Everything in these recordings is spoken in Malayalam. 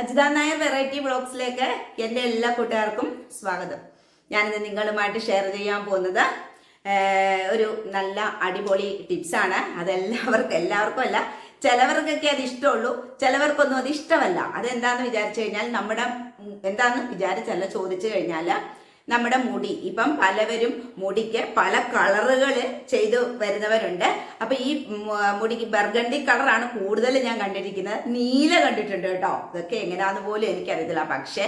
അജിത നായർ വെറൈറ്റി ബ്ലോഗ്സിലേക്ക് എന്റെ എല്ലാ കൂട്ടുകാർക്കും സ്വാഗതം. ഞാനിന്ന് നിങ്ങളുമായിട്ട് ഷെയർ ചെയ്യാൻ പോകുന്നത് ഒരു നല്ല അടിപൊളി ടിപ്സാണ് അതെല്ലാവർക്കും എല്ലാവർക്കും അല്ല ചിലവർക്കൊക്കെ അത് ഇഷ്ടമുള്ളൂ ചിലവർക്കൊന്നും അത് ഇഷ്ടമല്ല. അതെന്താണെന്ന് വിചാരിച്ചു കഴിഞ്ഞാൽ നമ്മുടെ എന്താണെന്ന് വിചാരിച്ചല്ല ചോദിച്ചു കഴിഞ്ഞാൽ നമ്മുടെ മുടി. ഇപ്പം പലവരും മുടിക്ക് പല കളറുകൾ ചെയ്തു വരുന്നവരുണ്ട്. അപ്പൊ ഈ മുടിക്ക് ബർഗണ്ടി കളറാണ് കൂടുതൽ ഞാൻ കണ്ടിരിക്കുന്നത്. നീല കണ്ടിട്ടുണ്ട് കേട്ടോ. ഇതൊക്കെ എങ്ങനെയാന്ന് പോലും എനിക്കറിയത്തില്ല. പക്ഷെ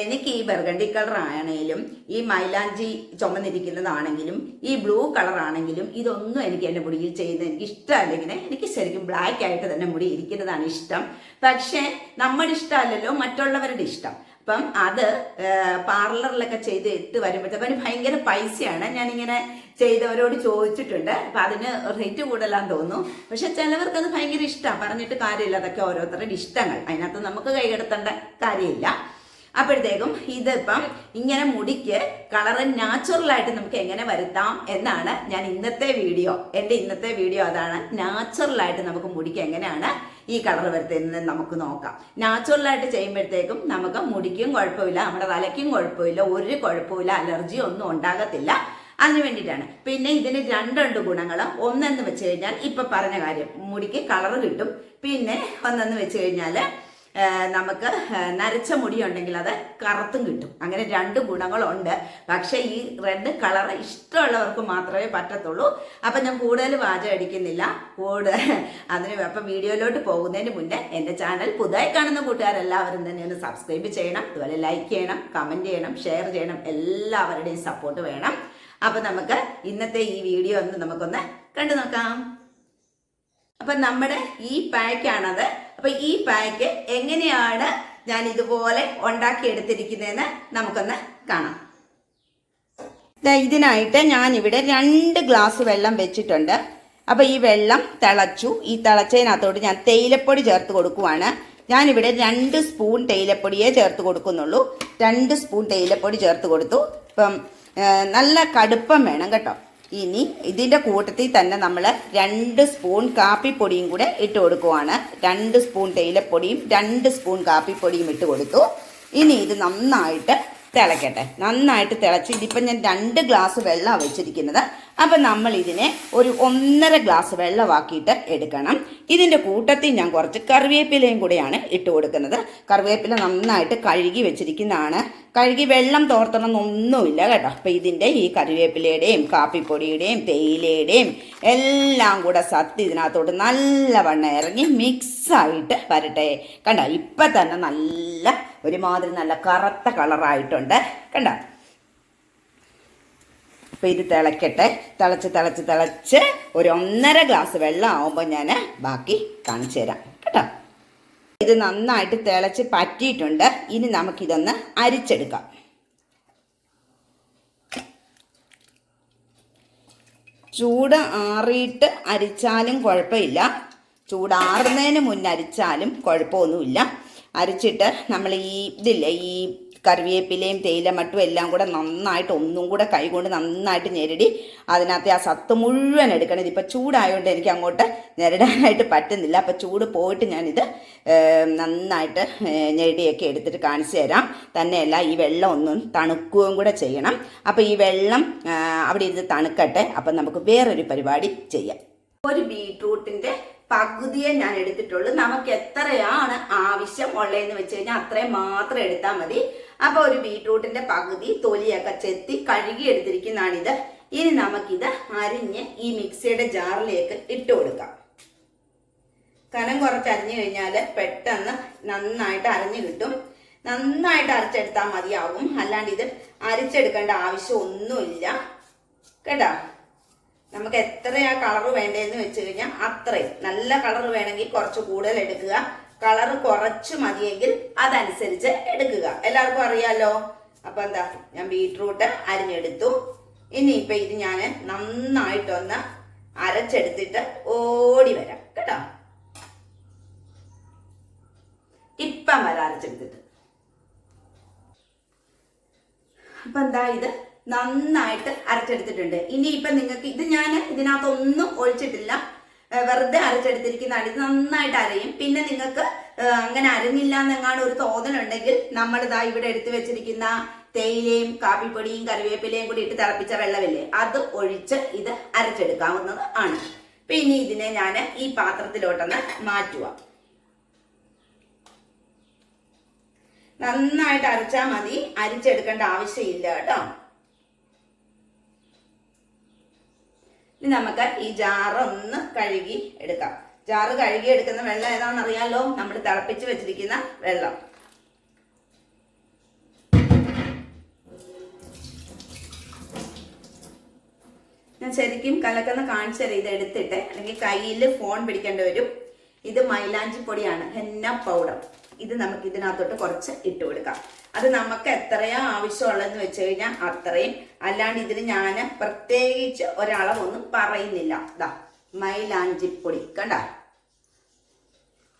എനിക്ക് ഈ ബർഗണ്ടി കളർ ആണെങ്കിലും ഈ മൈലാഞ്ചി ചുമന്നിരിക്കുന്നതാണെങ്കിലും ഈ ബ്ലൂ കളർ ആണെങ്കിലും ഇതൊന്നും എനിക്ക് എന്റെ മുടിയിൽ ചെയ്യുന്നത് എനിക്ക് ഇഷ്ടമല്ലെങ്കിൽ എനിക്ക് ശരിക്കും ബ്ലാക്ക് ആയിട്ട് തന്നെ മുടി ഇരിക്കുന്നതാണ് ഇഷ്ടം. പക്ഷേ നമ്മുടെ ഇഷ്ടമല്ലല്ലോ മറ്റുള്ളവരുടെ ഇഷ്ടം. അപ്പം അത് പാർലറിലൊക്കെ ചെയ്ത് ഇട്ട് വരുമ്പോഴത്തേക്കും അതിന് ഭയങ്കര പൈസയാണ്. ഞാനിങ്ങനെ ചെയ്തവരോട് ചോദിച്ചിട്ടുണ്ട്. അപ്പം അതിന് റേറ്റ് കൂടുതലാന്ന് തോന്നുന്നു. പക്ഷെ ചിലവർക്ക് അത് ഭയങ്കര ഇഷ്ടമാണ് പറഞ്ഞിട്ട് കാര്യമില്ല. അതൊക്കെ ഓരോരുത്തരുടെ ഇഷ്ടങ്ങൾ. അതിനകത്ത് നമുക്ക് കൈകടത്തേണ്ട കാര്യമില്ല. അപ്പോഴത്തേക്കും ഇതിപ്പം ഇങ്ങനെ മുടിക്ക് കളറ് നാച്ചുറലായിട്ട് നമുക്ക് എങ്ങനെ വരുത്താം എന്നാണ് ഞാൻ ഇന്നത്തെ വീഡിയോ. എന്റെ ഇന്നത്തെ വീഡിയോ അതാണ് നാച്ചുറലായിട്ട് നമുക്ക് മുടിക്ക് എങ്ങനെയാണ് ഈ കളർ വരുത്തുന്നത് നമുക്ക് നോക്കാം. നാച്ചുറലായിട്ട് ചെയ്യുമ്പോഴത്തേക്കും നമുക്ക് മുടിക്കും കുഴപ്പമില്ല നമ്മുടെ തലയ്ക്കും കുഴപ്പമില്ല ഒരു കുഴപ്പമില്ല അലർജി ഒന്നും ഉണ്ടാകത്തില്ല. അതിന് വേണ്ടിയിട്ടാണ്. പിന്നെ ഇതിന് രണ്ടുണ്ട് ഗുണങ്ങൾ ഒന്നെന്ന് വെച്ച് കഴിഞ്ഞാൽ ഇപ്പം പറഞ്ഞ കാര്യം മുടിക്ക് കളർ കിട്ടും. പിന്നെ ഒന്നെന്ന് വെച്ച് കഴിഞ്ഞാൽ നമുക്ക് നരച്ച മുടി ഉണ്ടെങ്കിൽ അത് കറുത്തും കിട്ടും. അങ്ങനെ രണ്ട് ഗുണങ്ങളുണ്ട്. പക്ഷേ ഈ റെഡ് കളർ ഇഷ്ടമുള്ളവർക്ക് മാത്രമേ പറ്റത്തുള്ളൂ. അപ്പം ഞാൻ കൂടുതൽ വാചകം അടിക്കുന്നില്ല. കൂടുതൽ അതിന് അപ്പം വീഡിയോയിലോട്ട് പോകുന്നതിന് മുന്നേ എന്റെ ചാനൽ പുതുതായി കാണുന്ന കൂട്ടുകാരെല്ലാവരും തന്നെ ഒന്ന് സബ്സ്ക്രൈബ് ചെയ്യണം. അതുപോലെ ലൈക്ക് ചെയ്യണം കമന്റ് ചെയ്യണം ഷെയർ ചെയ്യണം. എല്ലാവരുടെയും സപ്പോർട്ട് വേണം. അപ്പം നമുക്ക് ഇന്നത്തെ ഈ വീഡിയോ ഒന്ന് നമുക്കൊന്ന് കണ്ടു നോക്കാം. അപ്പം നമ്മുടെ ഈ പാക്കാണത് അപ്പൊ ഈ പാക്ക് എങ്ങനെയാണ് ഞാൻ ഇതുപോലെ ഉണ്ടാക്കി എടുത്തിരിക്കുന്നതെന്ന് നമുക്കൊന്ന് കാണാം. ഇതിനായിട്ട് ഞാൻ ഇവിടെ രണ്ട് ഗ്ലാസ് വെള്ളം വെച്ചിട്ടുണ്ട്. അപ്പൊ ഈ വെള്ളം തിളച്ചു. ഈ തിളച്ചതിനകത്തോട്ട് ഞാൻ തേയിലപ്പൊടി ചേർത്ത് കൊടുക്കുവാണ്. ഞാനിവിടെ രണ്ട് സ്പൂൺ തേയിലപ്പൊടിയേ ചേർത്ത് കൊടുക്കുന്നുള്ളൂ. രണ്ട് സ്പൂൺ തേയിലപ്പൊടി ചേർത്ത് കൊടുത്തു. ഇപ്പം നല്ല കടുപ്പം വേണം കേട്ടോ. ഇനി ഇതിന്റെ കൂട്ടത്തിൽ തന്നെ നമ്മൾ രണ്ട് സ്പൂൺ കാപ്പിപ്പൊടിയും കൂടെ ഇട്ട് കൊടുക്കുവാണ്. രണ്ട് സ്പൂൺ തേയിലപ്പൊടിയും രണ്ട് സ്പൂൺ കാപ്പിപ്പൊടിയും ഇട്ട് കൊടുത്തു. ഇനി ഇത് നന്നായിട്ട് തിളക്കട്ടെ. നന്നായിട്ട് തിളച്ച് ഇതിപ്പം ഞാൻ രണ്ട് ഗ്ലാസ് വെള്ളമാണ് വെച്ചിരിക്കുന്നത്. അപ്പം നമ്മൾ ഇതിനെ ഒരു ഒന്നര ഗ്ലാസ് വെള്ളമാക്കിയിട്ട് എടുക്കണം. ഇതിന്റെ കൂട്ടത്തിൽ ഞാൻ കുറച്ച് കറിവേപ്പിലയും കൂടെയാണ് ഇട്ട് കൊടുക്കുന്നത്. കറിവേപ്പില നന്നായിട്ട് കഴുകി വെച്ചിരിക്കുന്നതാണ്. കഴുകി വെള്ളം തോർത്തണം എന്നൊന്നുമില്ല കേട്ടോ. അപ്പം ഇതിന്റെ ഈ കറിവേപ്പിലയുടെയും കാപ്പിപ്പൊടിയുടെയും തേയിലയുടെയും എല്ലാം കൂടെ സത്ത് ഇതിനകത്തോട്ട് നല്ലവണ്ണം ഇറങ്ങി മിക്സായിട്ട് വരട്ടെ. കണ്ട? ഇപ്പം തന്നെ നല്ല ഒരുമാതിരി നല്ല കറുത്ത കളറായിട്ടുണ്ട്. കണ്ട? അപ്പം ഇത് തിളക്കട്ടെ. തിളച്ച് തിളച്ച് തിളച്ച് ഒരു ഒന്നര ഗ്ലാസ് വെള്ളം ആവുമ്പോൾ ഞാൻ ബാക്കി കാണിച്ചു തരാം. കേട്ടോ? ഇത് നന്നായിട്ട് തിളച്ച് പറ്റിയിട്ടുണ്ട്. ഇനി നമുക്കിതൊന്ന് അരിച്ചെടുക്കാം. ചൂട് ആറിയിട്ട് അരിച്ചാലും കുഴപ്പമില്ല. ചൂടാറുന്നതിന് മുന്നേ അരിച്ചാലും കുഴപ്പമൊന്നുമില്ല. അരിച്ചിട്ട് നമ്മൾ ഈ ഇതില്ലേ ഈ കറിവേപ്പിലയും തേയിലമട്ടും എല്ലാം കൂടെ നന്നായിട്ട് ഒന്നും കൂടെ കൈകൊണ്ട് നന്നായിട്ട് ഞെരടി. അതിനകത്ത് ആ സത്ത് മുഴുവൻ എടുക്കണം. ഇതിപ്പോൾ ചൂടായതുകൊണ്ട് എനിക്ക് അങ്ങോട്ട് ഞെരടാനായിട്ട് പറ്റുന്നില്ല. അപ്പോൾ ചൂട് പോയിട്ട് ഞാനിത് നന്നായിട്ട് ഞെരടിയൊക്കെ എടുത്തിട്ട് കാണിച്ചു തരാം. തന്നെയല്ല ഈ വെള്ളം ഒന്നും തണുക്കുകയും കൂടെ ചെയ്യണം. അപ്പോൾ ഈ വെള്ളം അവിടെ ഇരുന്ന് തണുക്കട്ടെ. അപ്പം നമുക്ക് വേറൊരു പരിപാടി ചെയ്യാം. ഒരു ബീട്രൂട്ടിന്റെ പകുതിയെ ഞാൻ എടുത്തിട്ടുള്ളൂ. നമുക്ക് എത്രയാണ് ആവശ്യം ഉള്ളതെന്ന് വെച്ച് കഴിഞ്ഞാൽ അത്രയും മാത്രം എടുത്താൽ മതി. അപ്പൊ ഒരു ബീട്രൂട്ടിന്റെ പകുതി തൊലിയൊക്കെ ചെത്തി കഴുകി എടുത്തിരിക്കുന്നതാണിത് ഇനി നമുക്കിത് അരിഞ്ഞ് ഈ മിക്സിയുടെ ജാറിലേക്ക് ഇട്ട് കൊടുക്കാം. കനം കുറച്ച് അരിഞ്ഞു കഴിഞ്ഞാൽ പെട്ടെന്ന് നന്നായിട്ട് അരിഞ്ഞു കിട്ടും. നന്നായിട്ട് അരച്ചെടുത്താൽ മതിയാകും അല്ലാണ്ട് ഇത് അരിച്ചെടുക്കേണ്ട ആവശ്യം ഒന്നുമില്ല കേട്ടോ? നമുക്ക് എത്രയാ കളർ വേണ്ടതെന്ന് വെച്ച് കഴിഞ്ഞാൽ അത്രയും. നല്ല കളർ വേണമെങ്കിൽ കുറച്ച് കൂടുതൽ എടുക്കുക. കളർ കുറച്ച് മതിയെങ്കിൽ അതനുസരിച്ച് എടുക്കുക. എല്ലാവർക്കും അറിയാലോ? അപ്പൊ എന്താ ഞാൻ ബീട്രൂട്ട് അരിഞ്ഞെടുത്തു. ഇനി ഇപ്പൊ ഇത് ഞാൻ നന്നായിട്ടൊന്ന് അരച്ചെടുത്തിട്ട് ഓടി വരാം. കേട്ടോ? ഇപ്പം വരാം അരച്ചെടുത്തിട്ട്. അപ്പൊ എന്താ ഇത് നന്നായിട്ട് അരച്ചെടുത്തിട്ടുണ്ട്. ഇനി ഇപ്പൊ നിങ്ങൾക്ക് ഇത് ഞാൻ ഇതിനകത്തൊന്നും ഒഴിച്ചിട്ടില്ല. വെറുതെ അരച്ചെടുത്തിരിക്കുന്നതാണ് ഇത് നന്നായിട്ട് അരയും. പിന്നെ നിങ്ങൾക്ക് അങ്ങനെ അരഞ്ഞില്ല എന്നെങ്ങാണ്ട് ഒരു തോന്നലുണ്ടെങ്കിൽ നമ്മൾ ഇവിടെ എടുത്തു വെച്ചിരിക്കുന്ന തേയിലയും കാപ്പിപ്പൊടിയും കറിവേപ്പിലയും കൂടി ഇട്ട് തിളപ്പിച്ച വെള്ളമില്ലേ അത് ഒഴിച്ച് ഇത് അരച്ചെടുക്കാവുന്നത് ആണ്. പിന്നെ ഇതിനെ ഞാൻ ഈ പാത്രത്തിലോട്ടൊന്ന് മാറ്റുക നന്നായിട്ട് അരച്ചാൽ മതി. അരിച്ചെടുക്കേണ്ട ആവശ്യമില്ല കേട്ടോ. ഇനി നമുക്ക് ഈ ജാറ് ഒന്ന് കഴുകി എടുക്കാം. ജാറ് കഴുകി എടുക്കുന്ന വെള്ളം ഏതാണെന്ന് നമ്മൾ തിളപ്പിച്ച് വെച്ചിരിക്കുന്ന വെള്ളം. ഞാൻ ശരിക്കും കലക്കുന്ന കാണിച്ചു ഇത് എടുത്തിട്ട് അല്ലെങ്കിൽ കയ്യിൽ ഫോൺ പിടിക്കേണ്ടി വരും. ഇത് മൈലാഞ്ചി പൊടിയാണ്. ഹെന്ന പൗഡർ ഇത് നമുക്ക് ഇതിനകത്തോട്ട് കുറച്ച് ഇട്ട് കൊടുക്കാം. അത് നമുക്ക് എത്രയാ ആവശ്യമുള്ളതെന്ന് വെച്ച് കഴിഞ്ഞാൽ അത്രയും. അല്ലാണ്ട് ഇതിന് ഞാൻ പ്രത്യേകിച്ച് ഒരളവൊന്നും പറയുന്നില്ല. ഇതാ മൈലാഞ്ചിപ്പൊടി കണ്ട?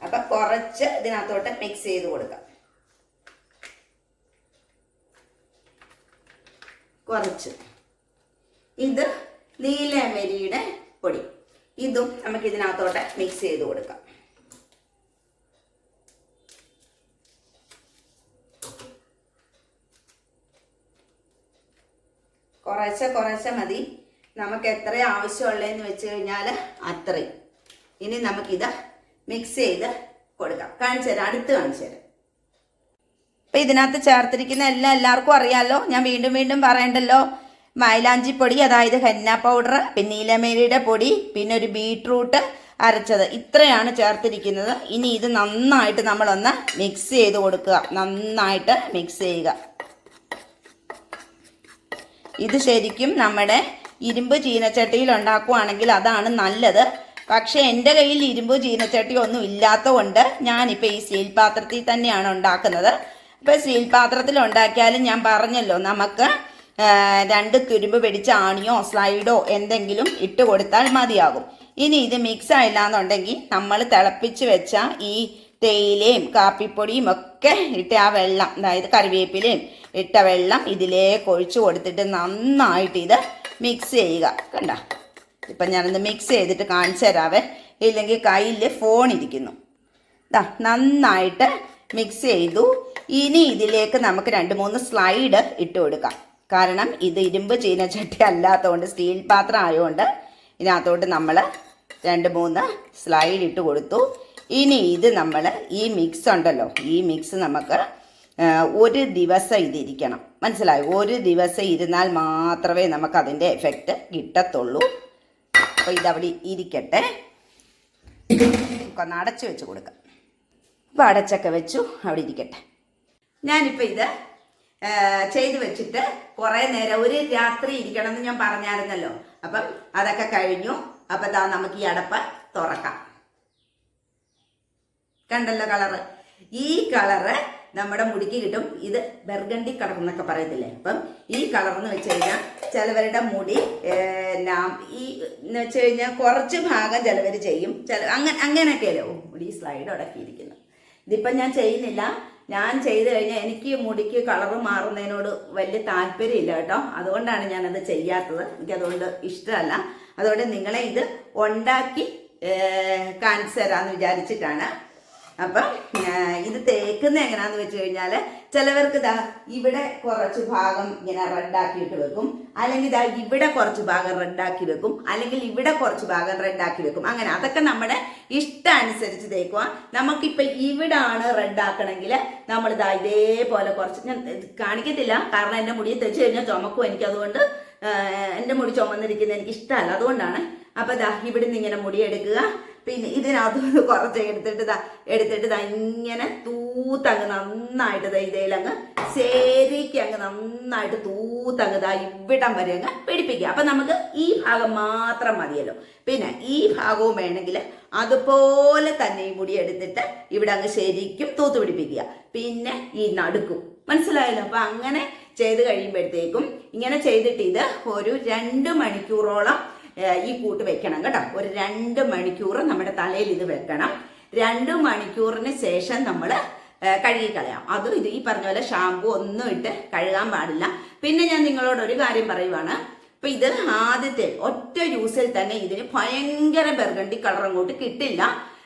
അപ്പൊ കുറച്ച് ഇതിനകത്തോട്ട് മിക്സ് ചെയ്ത് കൊടുക്കാം. കുറച്ച്. ഇത് നീലമരിയുടെ പൊടി. ഇതും നമുക്ക് ഇതിനകത്തോട്ട് മിക്സ് ചെയ്ത് കൊടുക്കാം. കുറേശ്ശെ കുറേശ്ശെ മതി. നമുക്ക് എത്ര ആവശ്യമുള്ളതെന്ന് വെച്ച് കഴിഞ്ഞാൽ അത്രയും. ഇനി നമുക്കിത് മിക്സ് ചെയ്ത് കൊടുക്കാം. കാണിച്ചു തരാം. അടുത്ത് കാണിച്ചു തരാം. അപ്പം ഇതിനകത്ത് ചേർത്തിരിക്കുന്ന എല്ലാം എല്ലാവർക്കും അറിയാമല്ലോ ഞാൻ വീണ്ടും വീണ്ടും പറയണ്ടല്ലോ. മൈലാഞ്ചി പൊടി അതായത് ഹെന്ന പൗഡർ പിന്നെ ഇലമേരിയുടെ പൊടി പിന്നെ ഒരു ബീട്രൂട്ട് അരച്ചത്. ഇത്രയാണ് ചേർത്തിരിക്കുന്നത്. ഇനി ഇത് നന്നായിട്ട് നമ്മളൊന്ന് മിക്സ് ചെയ്ത് കൊടുക്കുക. നന്നായിട്ട് മിക്സ് ചെയ്യുക. ഇത് ശരിക്കും നമ്മുടെ ഇരുമ്പ് ചീനച്ചട്ടിയിൽ ഉണ്ടാക്കുവാണെങ്കിൽ അതാണ് നല്ലത്. പക്ഷേ എന്റെ കയ്യിൽ ഇരുമ്പ് ചീനച്ചട്ടി ഒന്നും ഇല്ലാത്തതുകൊണ്ട് ഞാനിപ്പോൾ ഈ സ്റ്റീൽ പാത്രത്തിൽ തന്നെയാണ് ഉണ്ടാക്കുന്നത്. ഇപ്പോൾ സ്റ്റീൽ പാത്രത്തിൽ ഉണ്ടാക്കിയാലും ഞാൻ പറഞ്ഞല്ലോ നമുക്ക് രണ്ട് തുരുമ്പ് പിടിച്ച ആണിയോ സ്ലൈഡോ എന്തെങ്കിലും ഇട്ട് കൊടുത്താൽ മതിയാകും. ഇനി ഇത് മിക്സ് ആയില്ല എന്നുണ്ടെങ്കിൽ നമ്മൾ തിളപ്പിച്ച് വെച്ച ഈ തേയിലയും കാപ്പിപ്പൊടിയും ഒക്കെ ഇട്ട് ആ വെള്ളം അതായത് കറിവേപ്പിലയും ഇട്ട വെള്ളം ഇതിലേക്ക് ഒഴിച്ചു കൊടുത്തിട്ട് നന്നായിട്ട് ഇത് മിക്സ് ചെയ്യുക. കണ്ട? ഇപ്പം ഞാനൊന്ന് മിക്സ് ചെയ്തിട്ട് കാണിച്ചു തരാവേ. ഇല്ലെങ്കിൽ കയ്യിൽ ഫോൺ ഇരിക്കുന്നു. ഇതാ നന്നായിട്ട് മിക്സ് ചെയ്തു. ഇനി ഇതിലേക്ക് നമുക്ക് രണ്ട് മൂന്ന് സ്ലൈഡ് ഇട്ട് കൊടുക്കാം. കാരണം ഇത് ഇരുമ്പ് ചീനച്ചട്ടി അല്ലാത്തതുകൊണ്ട് സ്റ്റീൽ പാത്രം ആയതുകൊണ്ട് ഇതിനകത്തോട്ട് നമ്മൾ രണ്ട് മൂന്ന് സ്ലൈഡ് ഇട്ട് കൊടുത്തു. ഇനി ഇത് നമ്മൾ ഈ മിക്സ് ഉണ്ടല്ലോ. ഈ മിക്സ് നമുക്ക് ഒരു ദിവസം ഇതിരിക്കണം മനസ്സിലായി? ഒരു ദിവസം ഇരുന്നാൽ മാത്രമേ നമുക്ക് അതിന്റെ എഫക്റ്റ് കിട്ടത്തുള്ളൂ. അപ്പോൾ ഇതവിടെ ഇരിക്കട്ടെ. ഒന്ന് അടച്ചു വെച്ച് കൊടുക്കാം. അപ്പോൾ അടച്ചൊക്കെ വെച്ചു അവിടെ ഇരിക്കട്ടെ. ഞാനിപ്പോൾ ഇത് ചെയ്തു വെച്ചിട്ട് കുറേ നേരം ഒരു രാത്രി ഇരിക്കണം എന്ന് ഞാൻ പറഞ്ഞായിരുന്നല്ലോ. അപ്പം അതൊക്കെ കഴിഞ്ഞു. അപ്പം നമുക്ക് ഈ അടപ്പ് തുറക്കാം. കണ്ടല്ലോ കളറ് ഈ കളറ് നമ്മുടെ മുടിക്ക് കിട്ടും. ഇത് ബെർഗണ്ടി കളർ എന്നൊക്കെ പറയത്തില്ലേ? അപ്പം ഈ കളർ എന്ന് വെച്ച് കഴിഞ്ഞാൽ ചിലവരുടെ മുടി ഈ എന്ന് വെച്ച് കഴിഞ്ഞാൽ കുറച്ച് ഭാഗം ചിലവർ ചെയ്യും. ചില അങ്ങനെ അങ്ങനെയൊക്കെയല്ലേ ഓ മുടി സ്ലൈഡ് അടക്കിയിരിക്കുന്നു. ഇതിപ്പം ഞാൻ ചെയ്യുന്നില്ല. ഞാൻ ചെയ്ത് കഴിഞ്ഞാൽ എനിക്ക് മുടിക്ക് കളർ മാറുന്നതിനോട് വലിയ താല്പര്യമില്ല കേട്ടോ. അതുകൊണ്ടാണ് ഞാനത് ചെയ്യാത്തത്. എനിക്കതുകൊണ്ട് ഇഷ്ടമല്ല. അതുകൊണ്ട് നിങ്ങളെ ഇത് ഉണ്ടാക്കി കാണിച്ചു തരാമെന്ന് വിചാരിച്ചിട്ടാണ് അപ്പം ഇത് തേക്കുന്ന എങ്ങനെയാന്ന് വെച്ച് കഴിഞ്ഞാൽ ചിലവർക്ക് ഇതാ ഇവിടെ കുറച്ച് ഭാഗം ഇങ്ങനെ റെഡാക്കിയിട്ട് വെക്കും. അല്ലെങ്കിൽ ഇതാ ഇവിടെ കുറച്ച് ഭാഗം റെഡാക്കി വെക്കും. അല്ലെങ്കിൽ ഇവിടെ കുറച്ച് ഭാഗം റെഡാക്കി വെക്കും. അങ്ങനെ അതൊക്കെ നമ്മുടെ ഇഷ്ടം അനുസരിച്ച് തേക്കുക നമുക്കിപ്പോൾ ഇവിടാണ് റെഡാക്കണമെങ്കിൽ നമ്മൾ ദാ ഇതേപോലെ കുറച്ച് ഞാൻ കാണിക്കത്തില്ല. കാരണം എന്റെ മുടി തെച്ച് കഴിഞ്ഞാൽ ചുമക്കും എനിക്കതുകൊണ്ട് എന്റെ മുടി ചുമന്നിരിക്കുന്നത് എനിക്ക് ഇഷ്ടമല്ല അതുകൊണ്ടാണ്. അപ്പോൾ ഇതാ ഇവിടുന്ന് ഇങ്ങനെ മുടി എടുക്കുക. പിന്നെ ഇതിനകത്ത് കുറച്ച് എടുത്തിട്ട് ഇതാ എടുത്തിട്ട് ഇതാ ഇങ്ങനെ തൂത്തങ്ങ് നന്നായിട്ട് ദാ ഇതേലങ്ങ് ശരിക്ക് അങ്ങ് നന്നായിട്ട് തൂത്തങ്ങ് ഇതാ ഇവിടം വരെ അങ്ങ് പിടിപ്പിക്കുക. അപ്പം നമുക്ക് ഈ ഭാഗം മാത്രം മതിയല്ലോ. പിന്നെ ഈ ഭാഗവും വേണമെങ്കിൽ അതുപോലെ തന്നെ ഈ മുടി എടുത്തിട്ട് ഇവിടെ അങ്ങ് ശരിക്കും തൂത്ത് പിടിപ്പിക്കുക. പിന്നെ ഈ നടുക്കും. മനസ്സിലായല്ലോ? അപ്പം അങ്ങനെ ചെയ്ത് കഴിയുമ്പോഴത്തേക്കും ഇങ്ങനെ ചെയ്തിട്ട് ഇത് ഒരു രണ്ട് മണിക്കൂറോളം ഈ കൂട്ട് വെക്കണം കേട്ടോ. ഒരു രണ്ട് മണിക്കൂർ നമ്മുടെ തലയിൽ ഇത് വെക്കണം. രണ്ട് മണിക്കൂറിന് ശേഷം നമ്മൾ കഴുകിക്കളയാം. അതും ഇത് ഈ പറഞ്ഞ പോലെ ഷാമ്പു ഒന്നും ഇട്ട് കഴുകാൻ പാടില്ല. പിന്നെ ഞാൻ നിങ്ങളോട് ഒരു കാര്യം പറയുവാണ്. അപ്പൊ ഇത് ആദ്യത്തെ ഒറ്റ യൂസിൽ തന്നെ ഇതിന് ഭയങ്കര ബെർഗണ്ടി കളർ അങ്ങോട്ട് കിട്ടില്ല.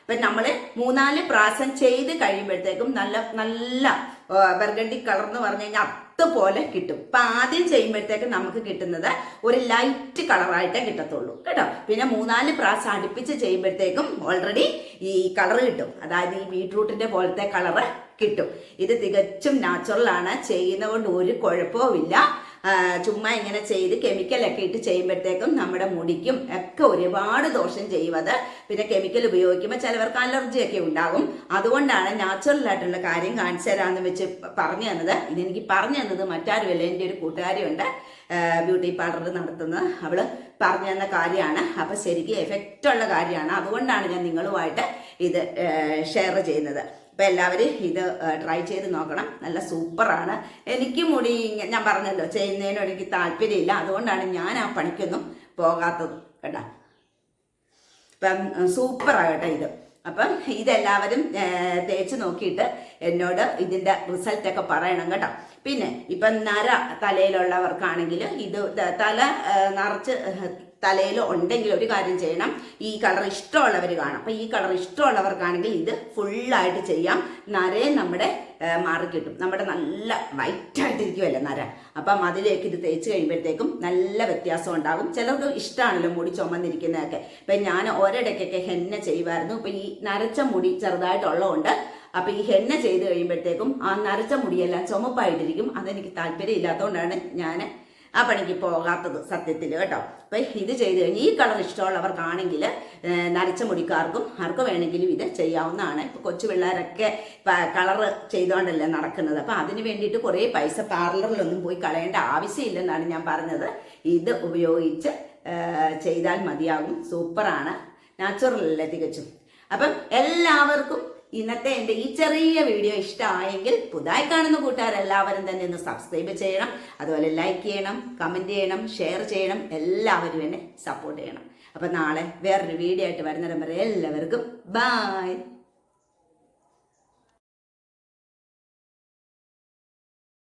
അപ്പം നമ്മൾ മൂന്നാൽ പ്രാവശ്യം ചെയ്ത് കഴിയുമ്പോഴത്തേക്കും നല്ല നല്ല ബർഗണ്ടി കളർ എന്ന് പറഞ്ഞു കഴിഞ്ഞാൽ അതുപോലെ കിട്ടും. അപ്പം ആദ്യം ചെയ്യുമ്പോഴത്തേക്കും നമുക്ക് കിട്ടുന്നത് ഒരു ലൈറ്റ് കളറായിട്ടേ കിട്ടത്തുള്ളൂ. കേട്ടോ? പിന്നെ മൂന്നാൽ പ്രാവശ്യം അടുപ്പിച്ച് ചെയ്യുമ്പോഴത്തേക്കും ഓൾറെഡി ഈ കളർ കിട്ടും. അതായത് ഈ ബീട്രൂട്ടിന്റെ പോലത്തെ കളറ് കിട്ടും. ഇത് തികച്ചും നാച്ചുറൽ ആണ്. ചെയ്യുന്നതുകൊണ്ട് ഒരു കുഴപ്പവുമില്ല. ആ, ചുമ്മാ ഇങ്ങനെ ചെയ്ത് കെമിക്കലൊക്കെ ഇട്ട് ചെയ്യുമ്പോഴത്തേക്കും നമ്മുടെ മുടിക്കും ഒക്കെ ഒരുപാട് ദോഷം ചെയ്യുന്നത് പിന്നെ കെമിക്കൽ ഉപയോഗിക്കുമ്പോൾ ചിലവർക്ക് അലർജിയൊക്കെ ഉണ്ടാകും. അതുകൊണ്ടാണ് നാച്ചുറൽ ആയിട്ടുള്ള കാര്യം കാണിച്ചു തരാമെന്ന് വെച്ച് പറഞ്ഞു തന്നത്. ഇതെനിക്ക് പറഞ്ഞു തന്നത് മറ്റാരുമല്ല എന്റെ ഒരു കൂട്ടുകാരിയുണ്ട്. ബ്യൂട്ടി പാർലർ നടത്തുന്നത് അവൾ പറഞ്ഞു തന്ന കാര്യമാണ്. അപ്പം ശരിക്കും എഫക്റ്റ് ഉള്ള കാര്യമാണ്. അതുകൊണ്ടാണ് ഞാൻ നിങ്ങളുമായിട്ട് ഇത് ഷെയർ ചെയ്യുന്നത്. അപ്പം എല്ലാവരും ഇത് ട്രൈ ചെയ്ത് നോക്കണം. നല്ല സൂപ്പറാണ്. എനിക്ക് മുടി ഞാൻ പറഞ്ഞല്ലോ ചെയ്യുന്നതിനും എനിക്ക് താല്പര്യമില്ല. അതുകൊണ്ടാണ് ഞാൻ ആ പണിക്കൊന്നും പോകാത്തത് കേട്ടോ. അപ്പം സൂപ്പറാകട്ടെ ഇത്. അപ്പം ഇതെല്ലാവരും തേച്ച് നോക്കിയിട്ട് എന്നോട് ഇതിന്റെ റിസൾട്ടൊക്കെ പറയണം കേട്ടോ. പിന്നെ ഇപ്പം നര തലയിലുള്ളവർക്കാണെങ്കിൽ ഇത് തല നിറച്ച് തലയിൽ ഉണ്ടെങ്കിൽ ഒരു കാര്യം ചെയ്യണം. ഈ കളർ ഇഷ്ടമുള്ളവർ കാണും. അപ്പം ഈ കളർ ഇഷ്ടമുള്ളവർക്കാണെങ്കിൽ ഇത് ഫുള്ളായിട്ട് ചെയ്യാം. നരയെ നമ്മുടെ മാറി കിട്ടും. നമ്മുടെ നല്ല വൈറ്റായിട്ടിരിക്കുമല്ലോ നര? അപ്പം അതിലേക്ക് ഇത് തേച്ച് കഴിയുമ്പോഴത്തേക്കും നല്ല വ്യത്യാസം ഉണ്ടാകും. ചിലർക്ക് ഇഷ്ടമാണല്ലോ മുടി ചുമന്നിരിക്കുന്നതൊക്കെ. ഇപ്പം ഞാൻ ഒരിടയ്ക്കൊക്കെ ഹെന്ന ചെയ്യുമായിരുന്നു. ഇപ്പം ഈ നരച്ച മുടി ചെറുതായിട്ടുള്ളതുകൊണ്ട് അപ്പം ഈ ഹെന്ന ചെയ്ത് കഴിയുമ്പോഴത്തേക്കും ആ നരച്ച മുടിയെല്ലാം ചുമപ്പായിട്ടിരിക്കും. അതെനിക്ക് താല്പര്യം ഇല്ലാത്തതുകൊണ്ടാണ് ഞാൻ ആ പണിക്ക് പോകാത്തത് സത്യത്തിൽ കേട്ടോ. അപ്പം ഇത് ചെയ്ത് കഴിഞ്ഞ് ഈ കളർ ഇഷ്ടമുള്ളവർക്കാണെങ്കിൽ നരച്ച മുടിക്കാർക്കും ആർക്ക് വേണമെങ്കിലും ഇത് ചെയ്യാവുന്നതാണ്. ഇപ്പോൾ കൊച്ചു പിള്ളേരൊക്കെ കളർ ചെയ്തുകൊണ്ടല്ലേ നടക്കുന്നത്. അപ്പോൾ അതിന് വേണ്ടിയിട്ട് കുറേ പൈസ പാർലറിലൊന്നും പോയി കളയേണ്ട ആവശ്യമില്ലെന്നാണ് ഞാൻ പറഞ്ഞത്. ഇത് ഉപയോഗിച്ച് ചെയ്താൽ മതിയാകും. സൂപ്പറാണ്. നാച്ചുറൽ അല്ലേ തികച്ചും. അപ്പം എല്ലാവർക്കും ഇന്നത്തെ എന്റെ ഈ ചെറിയ വീഡിയോ ഇഷ്ടമായെങ്കിൽ പുതായി കാണുന്ന കൂട്ടുകാരെല്ലാവരും തന്നെ ഒന്ന് സബ്സ്ക്രൈബ് ചെയ്യണം. അതുപോലെ ലൈക്ക് ചെയ്യണം കമന്റ് ചെയ്യണം ഷെയർ ചെയ്യണം. എല്ലാവരും എന്നെ സപ്പോർട്ട് ചെയ്യണം. അപ്പം നാളെ വേറൊരു വീഡിയോ ആയിട്ട് വരുന്നിടം വരെ എല്ലാവർക്കും ബായ്